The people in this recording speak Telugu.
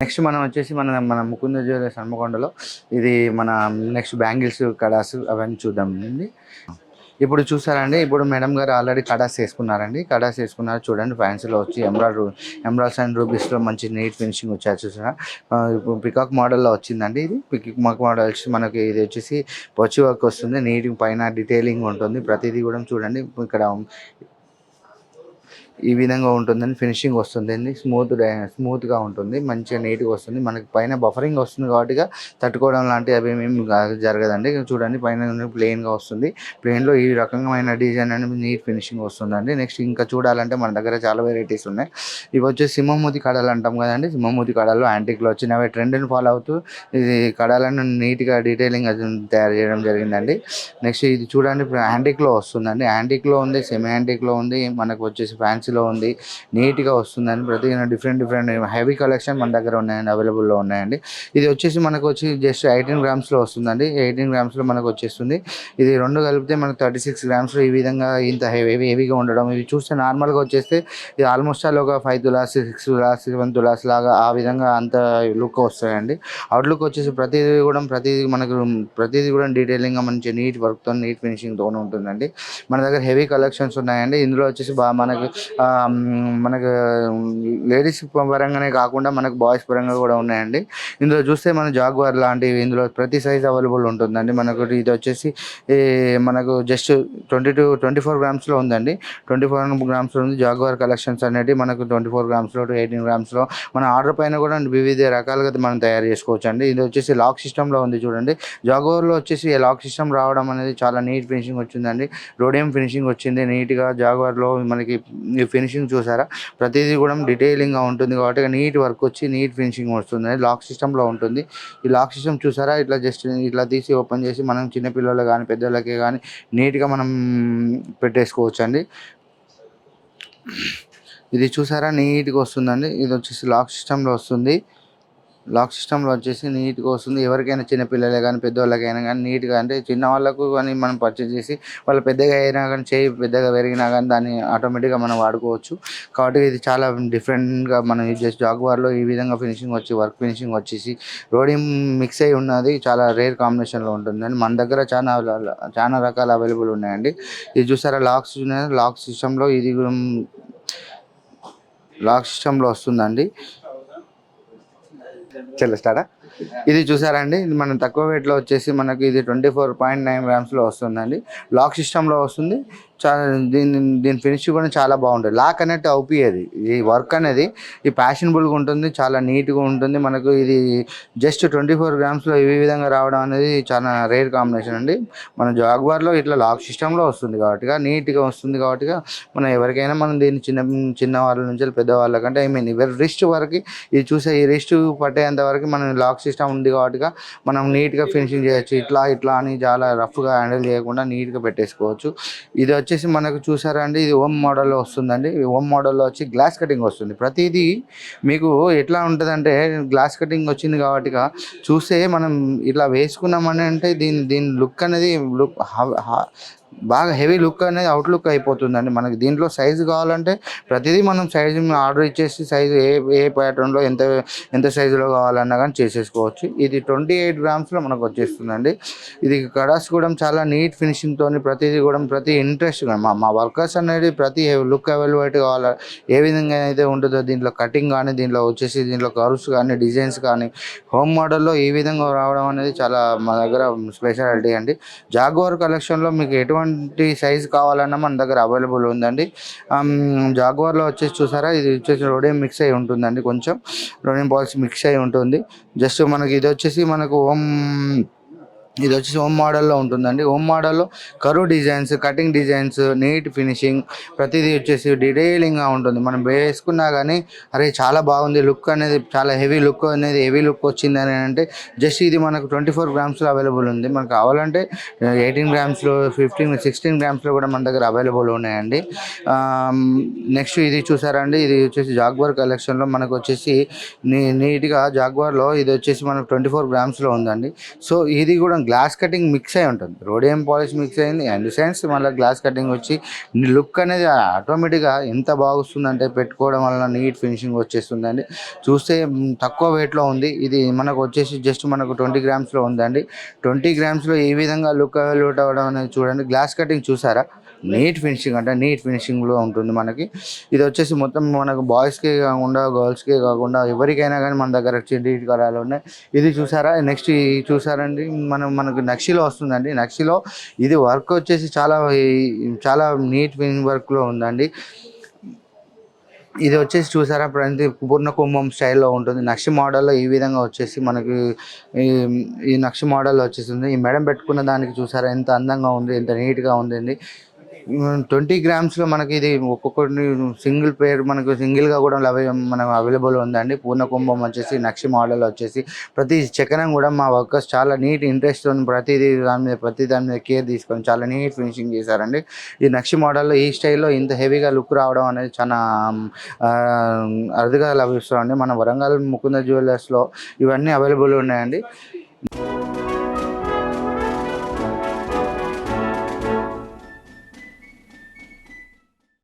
నెక్స్ట్ మనం వచ్చేసి మన మన ముకుంద జ్యువెలర్స్ హన్మకొండలో ఇది మన నెక్స్ట్ బ్యాంగిల్స్ కడాస్ అవన్నీ చూద్దామండి ఇప్పుడు చూసారండి ఇప్పుడు మేడం గారు ఆల్రెడీ కడాస్ వేసుకున్నారండి. కడాస్ వేసుకున్నారు చూడండి ఫ్యాన్సీలో వచ్చి ఎంబ్రాయిడ్ ఎంబ్రాయిడ్స్ అండ్ రూబీస్లో మంచి నీట్ ఫినిషింగ్ వచ్చారు చూసారా. ఇప్పుడు పికాక్ మోడల్లో వచ్చిందండి ఇది. పికాక్ మోడల్ వచ్చి మనకి ఇది వచ్చేసి వచ్చి వర్క్ వస్తుంది నీట్ పైన డీటెయిలింగ్ ఉంటుంది. ప్రతిదీ కూడా చూడండి ఇక్కడ ఈ విధంగా ఉంటుందని ఫినిషింగ్ వస్తుంది. స్మూత్ స్మూత్గా ఉంటుంది. మంచిగా నీట్గా వస్తుంది. మనకి పైన బఫరింగ్ వస్తుంది కాబట్టి తట్టుకోవడం లాంటి అవి ఏమి జరగదండి. చూడండి పైన ప్లెయిన్గా వస్తుంది. ప్లెయిన్లో ఈ రకమైన డిజైన్ అనేది నీట్ ఫినిషింగ్ వస్తుందండి. నెక్స్ట్ ఇంకా చూడాలంటే మన దగ్గర చాలా వెరైటీస్ ఉన్నాయి. ఇవి వచ్చి సింహమూతి కడలు అంటాం కదండి. సింహమూతి కడలు యాంటిక్లో వచ్చినవి. ట్రెండ్ని ఫాలో అవుతూ ఇది కడాలను నీట్గా డీటెయిలింగ్ తయారు చేయడం జరిగిందండి. నెక్స్ట్ ఇది చూడండి యాంటిక్లో వస్తుందండి. యాంటిక్లో ఉంది సెమీ యాంటిక్లో ఉంది. మనకు వచ్చేసి ఫ్యాన్సీలో ఉంది నీట్గా వస్తుందని ప్రతి డిఫరెంట్ డిఫరెంట్ హెవీ కలెక్షన్ మన దగ్గర ఉన్నాయండి అవైలబుల్లో ఉన్నాయండి. ఇది వచ్చేసి మనకు వచ్చి జస్ట్ ఎయిటీన్ గ్రామ్స్లో వస్తుందండి ఎయిటీన్ గ్రామ్స్లో మనకు వచ్చేస్తుంది. ఇది రెండు కలిపితే మనకు థర్టీ సిక్స్ గ్రామ్స్లో ఈ విధంగా ఇంత హెవీ హెవీగా ఉండడం ఇవి చూస్తే నార్మల్గా వచ్చేస్తే ఇది ఆల్మోస్ట్ ఆల్ ఒక five tolas six tolas seven tolas లాగా ఆ విధంగా అంత లుక్ వస్తాయండి. అవుట్లుక్ వచ్చేసి ప్రతిదీ కూడా ప్రతిదీ మనకు ప్రతిదీ కూడా డీటెయిలింగ్గా మంచి నీట్ వర్క్తో నీట్ ఫినిషింగ్తో ఉంటుందండి. మన దగ్గర హెవీ కలెక్షన్స్ ఉన్నాయండి ఇందులో వచ్చేసి బాగా మనకు మనకు లేడీస్ పరంగానే కాకుండా మనకు బాయ్స్ పరంగా కూడా ఉన్నాయండి. ఇందులో చూస్తే మన జాగ్వార్ లాంటివి ఇందులో ప్రతి సైజ్ అవైలబుల్ ఉంటుందండి. మనకు ఇది వచ్చేసి మనకు just twenty two twenty four గ్రామ్స్లో ఉందండి. ట్వంటీ ఫోర్ గ్రామ్స్లో ఉంది. జాగ్వార్ కలెక్షన్స్ అనేవి మనకు ట్వంటీ ఫోర్ గ్రామ్స్లో టు ఎయిటీన్ గ్రామ్స్లో మన ఆర్డర్ పైన కూడా వివిధ రకాలుగా మనం తయారు చేసుకోవచ్చు అండి ఇది వచ్చేసి లాక్ సిస్టంలో ఉంది చూడండి. జాగ్వార్లో వచ్చేసి లాక్ సిస్టమ్ రావడం అనేది చాలా నీట్ ఫినిషింగ్ వచ్చిందండి. రోడియం ఫినిషింగ్ వచ్చింది. నీట్గా జాగ్వార్లో మనకి ఫినిషింగ్ చూసారా? ప్రతిదీ కూడా డీటెయిలింగ్గా ఉంటుంది కాబట్టి నీట్ వర్క్ వచ్చి నీట్ ఫినిషింగ్ వస్తుంది. లాక్ సిస్టంలో ఉంటుంది. ఈ లాక్ సిస్టమ్ చూసారా? ఇట్లా జస్ట్ ఇట్లా తీసి ఓపెన్ చేసి మనం చిన్నపిల్లలు కానీ పెద్దలకి కానీ నీట్గా మనం పెట్టేసుకోవచ్చు అండి ఇది చూసారా? నీట్గా వస్తుందండి. ఇది వచ్చేసి లాక్ సిస్టంలో వస్తుంది. లాక్ సిస్టంలో వచ్చేసి నీట్గా వస్తుంది. ఎవరికైనా చిన్నపిల్లలే కానీ పెద్దవాళ్ళకైనా కానీ నీట్గా అంటే చిన్న వాళ్ళకు కానీ మనం పర్చేస్ చేసి వాళ్ళు పెద్దగా అయినా కానీ చేయి పెద్దగా పెరిగినా కానీ దాన్ని ఆటోమేటిక్గా మనం వాడుకోవచ్చు. కాబట్టి ఇది చాలా డిఫరెంట్గా మనం యూజ్ చేసి జాగ్వార్లో ఈ విధంగా ఫినిషింగ్ వచ్చి వర్క్ ఫినిషింగ్ వచ్చేసి రోడింగ్ మిక్స్ అయి ఉన్నది. చాలా రేర్ కాంబినేషన్లో ఉంటుందండి మన దగ్గర చాలా చాలా రకాల అవైలబుల్ ఉన్నాయండి. ఇది చూసారా? లాక్స్ లాక్ సిస్టంలో ఇది కూడా లాక్ సిస్టంలో వస్తుందండి. చలో స్టార్టా ఇది చూసారండి? మనం తక్కువ వెయిట్లో వచ్చేసి మనకి ఇది ట్వంటీ ఫోర్ పాయింట్ నైన్ గ్రామ్స్లో వస్తుందండి. లాక్ సిస్టంలో వస్తుంది. చాలా దీని దీని ఫినిష్ కూడా చాలా బాగుంటుంది. లాక్ అనేది అవుపియది ఈ వర్క్ అనేది ఈ ప్యాషనబుల్గా ఉంటుంది చాలా నీట్గా ఉంటుంది. మనకు ఇది జస్ట్ ట్వంటీ ఫోర్ గ్రామ్స్లో ఈ విధంగా రావడం అనేది చాలా రేర్ కాంబినేషన్ అండి. మన జాగ్వార్లో ఇట్లా లాక్ సిస్టంలో వస్తుంది కాబట్టి నీట్గా వస్తుంది కాబట్టి మనం ఎవరికైనా మనం దీన్ని చిన్న చిన్న వాళ్ళ నుంచి పెద్దవాళ్ళకంటే ఐ మీన్ ఎవరి రిస్ట్ వరకు ఇది చూసే ఈ రిస్ట్ పట్టేంత వరకు మనం లాక్ సిస్టమ్ ఉంది కాబట్టి మనం నీట్గా ఫినిషింగ్ చేయొచ్చు. ఇట్లా ఇట్లా అని చాలా రఫ్గా హ్యాండిల్ చేయకుండా నీట్గా పెట్టేసుకోవచ్చు. ఇది వచ్చేసి మనకు చూసారండి ఇది ఓమ్ మోడల్లో వస్తుందండి. ఓమ్ మోడల్లో వచ్చి గ్లాస్ కటింగ్ వస్తుంది. ప్రతిదీ మీకు ఎట్లా ఉంటుందంటే గ్లాస్ కటింగ్ వచ్చింది కాబట్టి చూస్తే మనం ఇట్లా వేసుకున్నామని అంటే దీని దీని లుక్ అనేది లుక్ బాగా హెవీ లుక్ అనేది అవుట్లుక్ అయిపోతుందండి. మనకి దీంట్లో సైజు కావాలంటే ప్రతిదీ మనం సైజు ఆర్డర్ ఇచ్చేసి సైజు ఏ ఏ ప్యాటర్న్లో ఎంత ఎంత సైజులో కావాలన్నా కానీ చేసేసుకోవచ్చు. ఇది ట్వంటీ ఎయిట్ గ్రామ్స్లో మనకు వచ్చేస్తుందండి. ఇది కడాస్ కూడా చాలా నీట్ ఫినిషింగ్తో ప్రతిదీ కూడా ప్రతి ఇంట్రెస్ట్ మా మా వర్కర్స్ అనేది ప్రతి లుక్ అవైలబిలిటీ కావాలి ఏ విధంగా అయితే ఉంటుందో దీంట్లో కటింగ్ కానీ దీంట్లో వచ్చేసి దీంట్లో కర్వ్స్ కానీ డిజైన్స్ కానీ హోమ్ మోడల్లో ఈ విధంగా రావడం అనేది చాలా మా దగ్గర స్పెషాలిటీ అండి. జాగ్వార్ కలెక్షన్లో మీకు ఎటువంటి ఎటువంటి సైజ్ కావాలన్నా మన దగ్గర అవైలబుల్ ఉందండి. ఆమ్, జాగ్వార్లో వచ్చేసి చూసారా? ఇది వచ్చేసి రోడియం మిక్స్ అయి ఉంటుందండి కొంచెం. రోడియం బాల్స్ మిక్స్ అయి ఉంటుంది. జస్ట్ మనకి ఇది వచ్చేసి మనకు హోమ్ ఇది వచ్చేసి హోమ్ మోడల్లో ఉంటుందండి. హోమ్ మోడల్లో కరువు designs cutting designs neat finishing ప్రతిదీ వచ్చేసి డీటెయిలింగ్గా ఉంటుంది. మనం వేసుకున్నా కానీ అరే చాలా బాగుంది లుక్ అనేది చాలా హెవీ లుక్ అనేది హెవీ లుక్ వచ్చింది అని అంటే జస్ట్ ఇది మనకు ట్వంటీ ఫోర్ గ్రామ్స్లో అవైలబుల్ ఉంది. మనకు కావాలంటే ఎయిటీన్ గ్రామ్స్లో ఫిఫ్టీన్ సిక్స్టీన్ గ్రామ్స్లో కూడా మన దగ్గర అవైలబుల్ ఉన్నాయండి. Um, నెక్స్ట్ ఇది చూసారండి. ఇది వచ్చేసి జాగ్వార్ కలెక్షన్లో మనకు వచ్చేసి నీ నీట్గా జాగ్వార్లో ఇది వచ్చేసి మనకు ట్వంటీ ఫోర్ గ్రామ్స్లో ఉందండి. సో ఇది కూడా గ్లాస్ కటింగ్ మిక్స్ అయి ఉంటుంది. రోడియం పాలిష్ మిక్స్ అయింది. అండ్ సెన్స్ మళ్ళీ గ్లాస్ కటింగ్ వచ్చి లుక్ అనేది ఆటోమేటిక్గా ఎంత బాగుస్తుందంటే పెట్టుకోవడం వలన నీట్ ఫినిషింగ్ వచ్చేస్తుందండి. చూస్తే తక్కువ వెయిట్లో ఉంది. ఇది మనకు వచ్చేసి జస్ట్ మనకు ట్వంటీ గ్రామ్స్లో ఉందండి. ట్వంటీ గ్రామ్స్లో ఏ విధంగా లుక్ అవైలబుల్ అవ్వడం అనేది చూడండి. గ్లాస్ కటింగ్ చూసారా? నీట్ ఫినిషింగ్ అంటే నీట్ ఫినిషింగ్లో ఉంటుంది మనకి. ఇది వచ్చేసి మొత్తం మనకు బాయ్స్కే కాకుండా గర్ల్స్కే కాకుండా ఎవరికైనా కానీ మన దగ్గర నీట్ కరాలు ఉన్నాయి. ఇది చూసారా? నెక్స్ట్ చూసారండి. మనం మనకు నక్షిలో వస్తుందండి. నక్షిలో ఇది వర్క్ వచ్చేసి చాలా చాలా నీట్ ఫినిషింగ్ వర్క్లో ఉందండి. ఇది వచ్చేసి చూసారా? ప్రతి పూర్ణ కుంభం స్టైల్లో ఉంటుంది. నక్షి మోడల్లో ఈ విధంగా వచ్చేసి మనకి ఈ ఈ నక్షి మోడల్ వచ్చేసింది. ఈ మెడం పెట్టుకున్న దానికి చూసారా? ఎంత అందంగా ఉంది ఎంత నీట్గా ఉందండి. ట్వంటీ గ్రామ్స్లో మనకి ఇది ఒక్కొక్కటి సింగిల్ పేర్ మనకు సింగిల్గా కూడా లవ్ మనం అవైలబుల్ ఉందండి. పూర్ణ కుంభం వచ్చేసి నక్షి మోడల్ వచ్చేసి ప్రతి చక్రం కూడా మా వర్కర్స్ చాలా నీట్ ఇంట్రెస్ట్ ప్రతిదీ దాని మీద ప్రతి దాని మీద కేర్ తీసుకొని చాలా నీట్ ఫినిషింగ్ చేశారండి. ఈ నక్షి మోడల్లో ఈ స్టైల్లో ఇంత హెవీగా లుక్ రావడం అనేది చాలా అరుదుగా లభిస్తుందండి. మన వరంగల్ ముకుంద జ్యువెలర్స్లో ఇవన్నీ అవైలబుల్ ఉన్నాయండి.